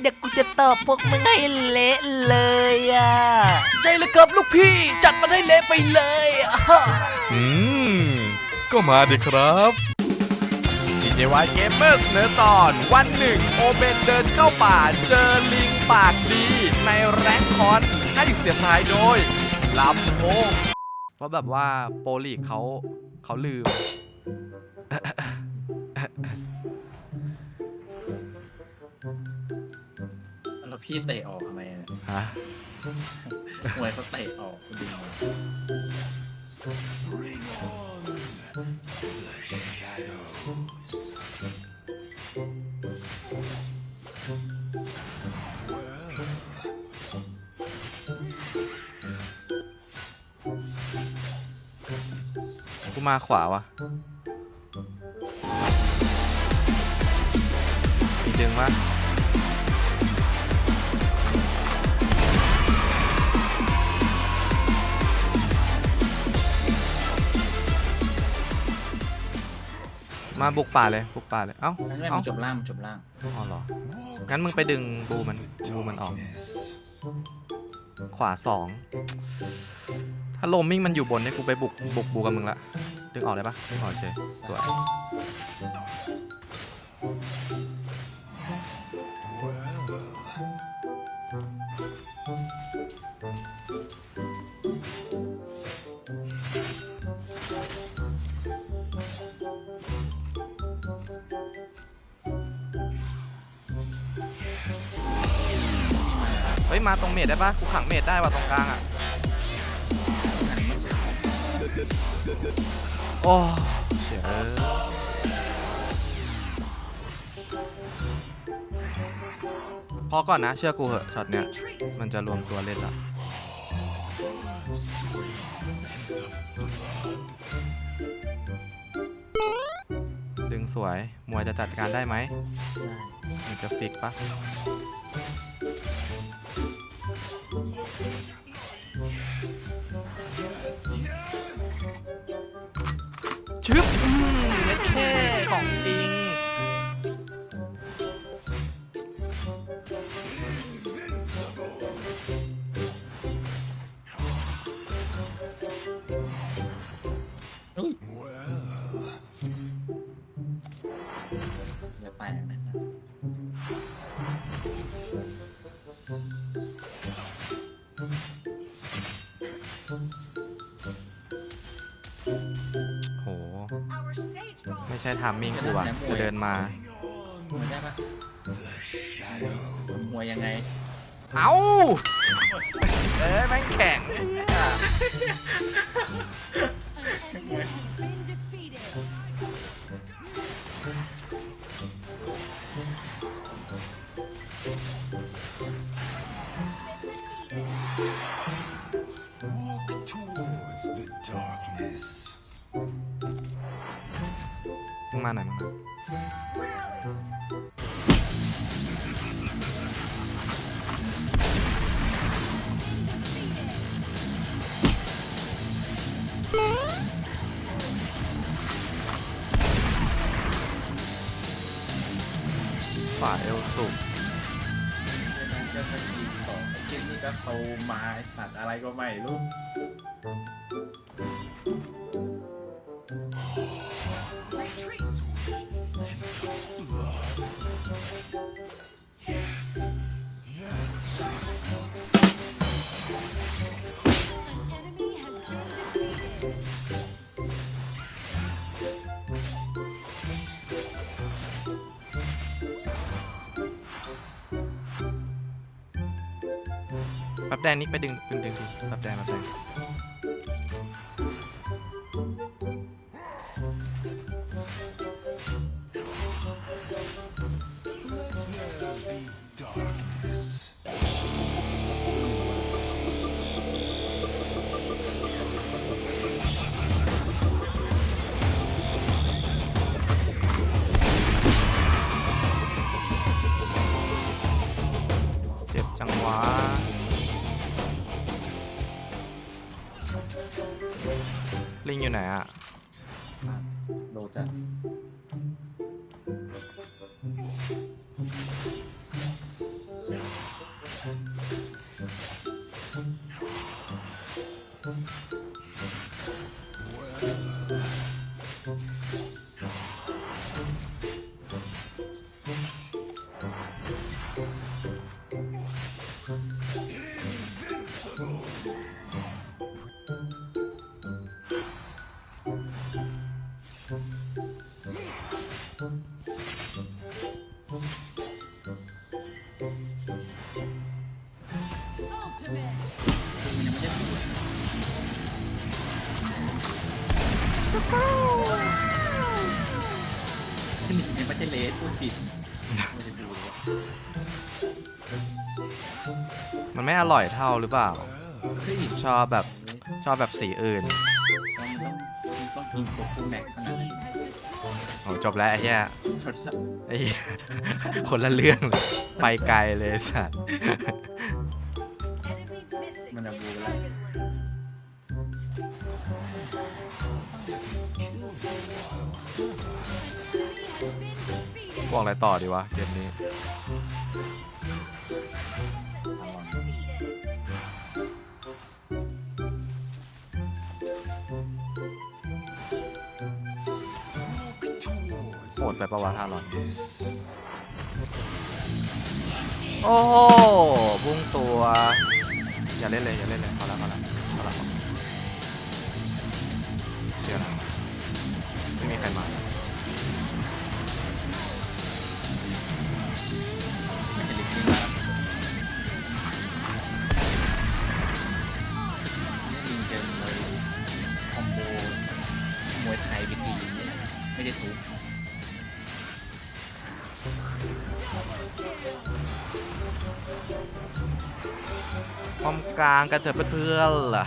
เดี๋ยวกูจะตอบพวกมึงให้เละเลยอะใจเลยครับลูกพี่ จัดมันให้เละไปเลยอะอืม ก็มาดิครับ DJY Gamer เสนอตอนวันหนึ่งโอเบนเดินเข้าป่าเจอลิงปากดี ในแรงคอนให้เสียงทายโดยลำโพงเพราะแบบว่าโปรลีกเขาเขาลืม พี่เตะออกทำไมอะฮะมวยเขาเตะออกคุณดึงมากูมาขวาวะมีดึงวะ มาบุกป่าเลยบุกป่าเลย เอ้างั้นไม่เอ้ามันจบล่างมันจบล่าง อ๋อเหรอ งั้นมึงไปดึงบูมันบูมันออก ขวาสองถ้าโลมมิ่งมันอยู่บนเนี่ยกูไปบุกบุกบูกับมึงละ ดึงออกได้ปะดึงออกเฉยสวย เฮ้ย มาตรงเมดได้ปะกูขังเมดได้ว่ะตรงกลางอะ โอ้เสียเอ้ยพอก่อนนะ เชื่อกูเหอะช็อตเนี้ย มันจะรวมตัวเล่นละดึงสวย มวยจะจัดการได้ไหมมันจะฟิกปะ ไม่ใช่ทามมิ่งกูว่ะกูเดินมามวยได้ปะมวยยังไง เอ้าเอ้ยแม่งแข็งเนี่ยมึ มาหน่อยมึงมาฝ่าเอลสุกก็สกีของไอ้เจนี่ก็โตมาไอ้สัตว์อะไรก็ไม่รู้ แป๊บแดงนิกไปดึงดึงดึงดึงรับแดงรับแดง ลิงอยู่ไหนอะโลจัด สพูดผิดไม่ได้ดูเลยว่ามันไม่อร่อยเท่าหรือเปล่า เฮ้ยชอบแบบชอบแบบสีอื่นต้องต้องต้องกินโคคูแม็กขนาดนั้นโอ้จบแล้วไอ้เหี้ยไอ้เหี้ยคนละเรื่องเลยไปไกลเลยไอ้สัตว์ บอกอะไรต่อดีวะเกมนี้ โหดไปปะวะท่ารอน โอ้โหพุ่งตัว อย่าเล่นเลย อย่าเล่นเลย ป้อมกลางกันเถอะเพื่อนๆล่ะ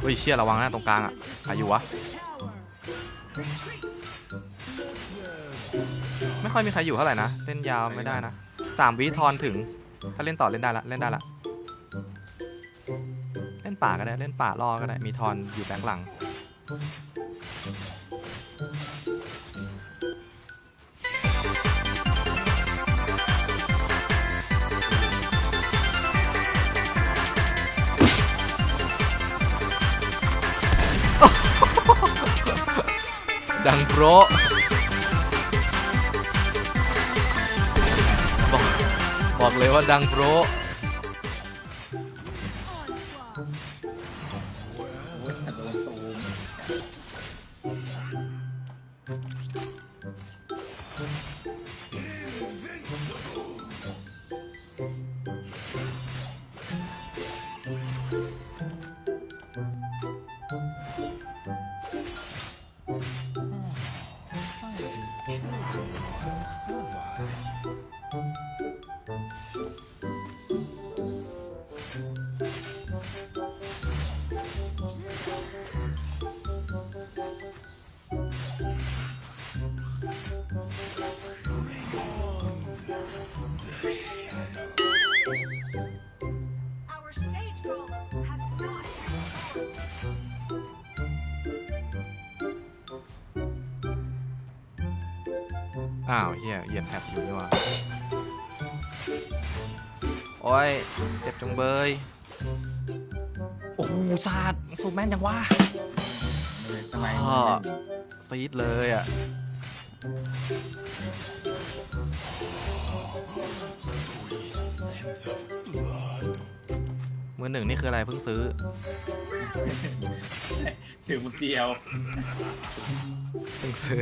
เฮ้ยเชี่ยระวังนะตรงกลางอะใครอยู่วะ ไม่ค่อยมีใครอยู่เท่าไหร่นะ เล่นยาวไม่ได้นะสามวิทอนถึง ถ้าเล่นต่อเล่นได้ละเล่นได้ละ เล่นป่าก็ได้ เล่นป่ารอก็ได้ มีทอนอยู่แบงค์หลัง ดังโปร บอกเลยว่าดังโปร อ้าวเฮียเหยียบแท็บอยู่นี่หว่าโอ้ย เจ็บจังเบย โอ้โหซาดสูบแม่นจังวะเลยสมัยพ่อซีดเลยอะ มือหนึ่งนี่คืออะไรเพิ่งซื้อ ถือมือเดียว เพิ่งซื้อ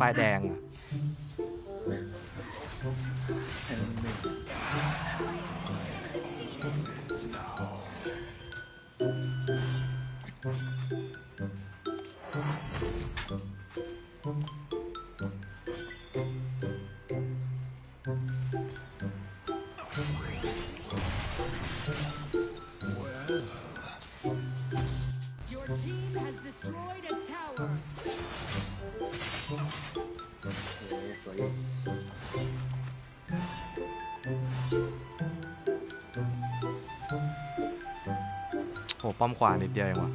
ป้ายแดงอะ ป้อมขวานิดเดียวเองวะ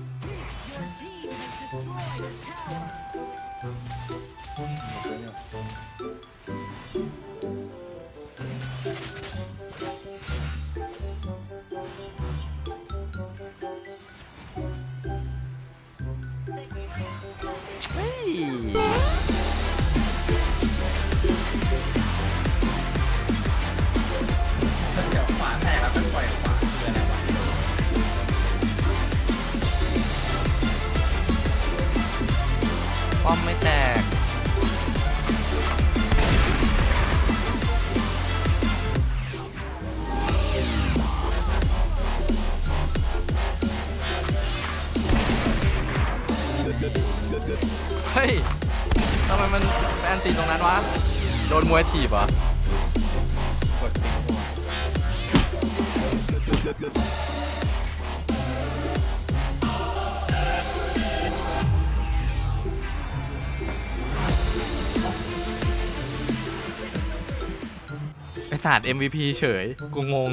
เฮ้ยทำไมมันแอนตีตรงนั้นวะ โดนมวยถีบเหรอกดปิดตัวไอศาสตร์ MVP เฉย กูงง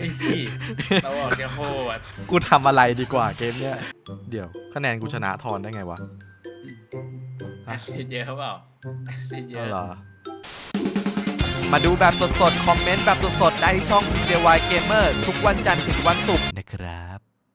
ไอ้พี่เราบอกจะโหดกูทำอะไรดีกว่าเกมเนี้ย เดี๋ยวคะแนนกูชนะทอนได้ไงวะแอสซิดเยอะเปล่าแอสซิดเยเอาอะเหรอ มาดูแบบสดๆ คอมเมนต์แบบสดๆ ได้ที่ช่อง JY Gamer ทุกวันจันทร์ถึงวันศุกร์นะครับ